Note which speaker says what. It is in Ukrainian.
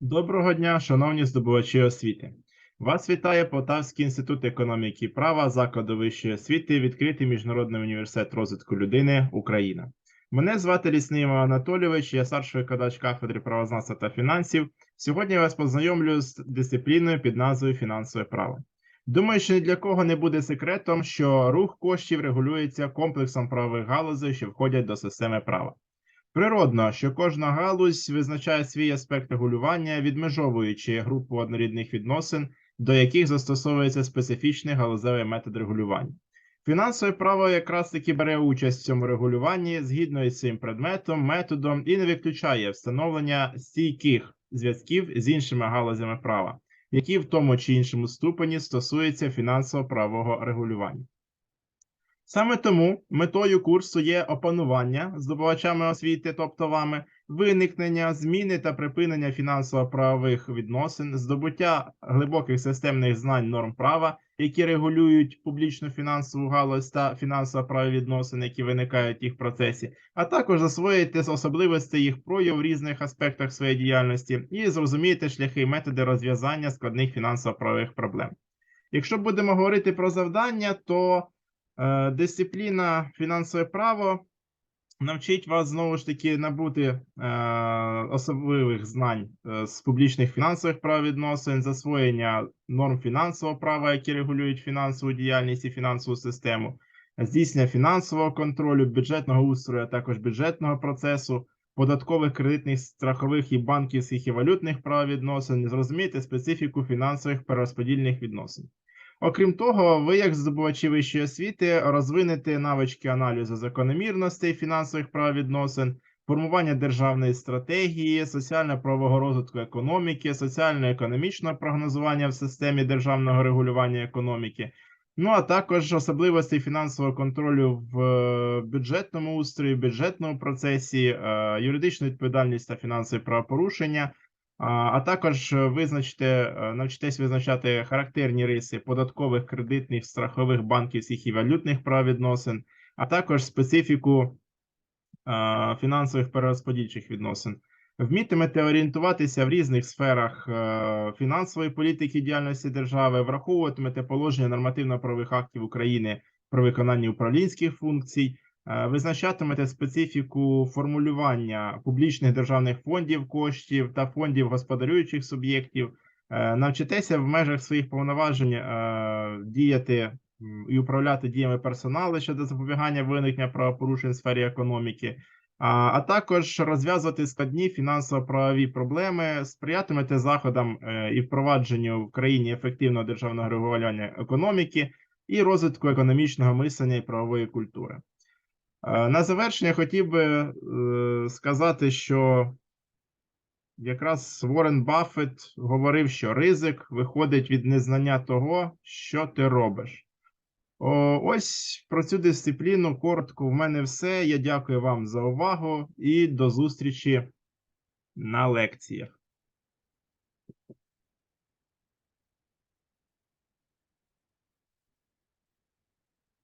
Speaker 1: Доброго дня, шановні здобувачі освіти. Вас вітає Полтавський інститут економіки і права закладу вищої освіти, відкритий міжнародний університет розвитку людини Україна. Мене звати Лісний Іван Анатолійович, я старший викладач кафедри правознавства та фінансів. Сьогодні я вас познайомлю з дисципліною під назвою фінансове право. Думаю, що ні для кого не буде секретом, що рух коштів регулюється комплексом правових галузей, що входять до системи права. Природно, що кожна галузь визначає свій аспект регулювання, відмежовуючи групу однорідних відносин, до яких застосовується специфічний галузевий метод регулювання. Фінансове право якраз таки бере участь в цьому регулюванні згідно із цим предметом, методом і не виключає встановлення стійких зв'язків з іншими галузями права, які в тому чи іншому ступені стосуються фінансово-правового регулювання. Саме тому метою курсу є опанування здобувачами освіти, тобто вами, виникнення, зміни та припинення фінансово-правових відносин, здобуття глибоких системних знань норм права, які регулюють публічну фінансову галузь та фінансово-правові відносини, які виникають в їх процесі, а також засвоїти особливості їх прояву в різних аспектах своєї діяльності і зрозуміти шляхи і методи розв'язання складних фінансово-правових проблем. Якщо будемо говорити про завдання, то Дисципліна фінансове право навчить вас знову ж таки набути е, особливих знань е, з публічних фінансових правовідносин, засвоєння норм фінансового права, які регулюють фінансову діяльність і фінансову систему, здійснення фінансового контролю, бюджетного устрою, а також бюджетного процесу, податкових, кредитних, страхових і банківських і валютних правовідносин, зрозуміти специфіку фінансових перерозподільних відносин. Окрім того, ви, як здобувачі вищої освіти, розвинете навички аналізу закономірностей фінансових правовідносин, формування державної стратегії, соціально-правового розвитку економіки, соціально-економічного прогнозування в системі державного регулювання економіки, ну а також особливості фінансового контролю в е, бюджетному устрої, бюджетному процесі, е, юридичну відповідальність та фінансові правопорушення. А також визначте, е, навчитесь визначати характерні риси податкових, кредитних, страхових, банківських і валютних правовідносин, а також специфіку фінансових перерозподільчих відносин. Вмітимете орієнтуватися в різних сферах е, фінансової політики діяльності держави, враховуватимете положення нормативно-правових актів України про виконання управлінських функцій. Е, Визначатимете специфіку формулювання публічних державних фондів коштів та фондів господарюючих суб'єктів, Е, навчитеся в межах своїх повноважень е, діяти і управляти діями персоналу щодо запобігання виникнення правопорушень в сфері економіки, а, також розв'язувати складні фінансово-правові проблеми, сприятимете заходам і впровадженню в країні ефективного державного регулювання економіки і розвитку економічного мислення і правової культури. Е, На завершення хотів би е, сказати, що якраз Уоррен Баффет говорив, що ризик виходить від незнання того, що ти робиш. Ось про цю дисципліну коротко в мене все. Я дякую вам за увагу і до зустрічі на лекціях.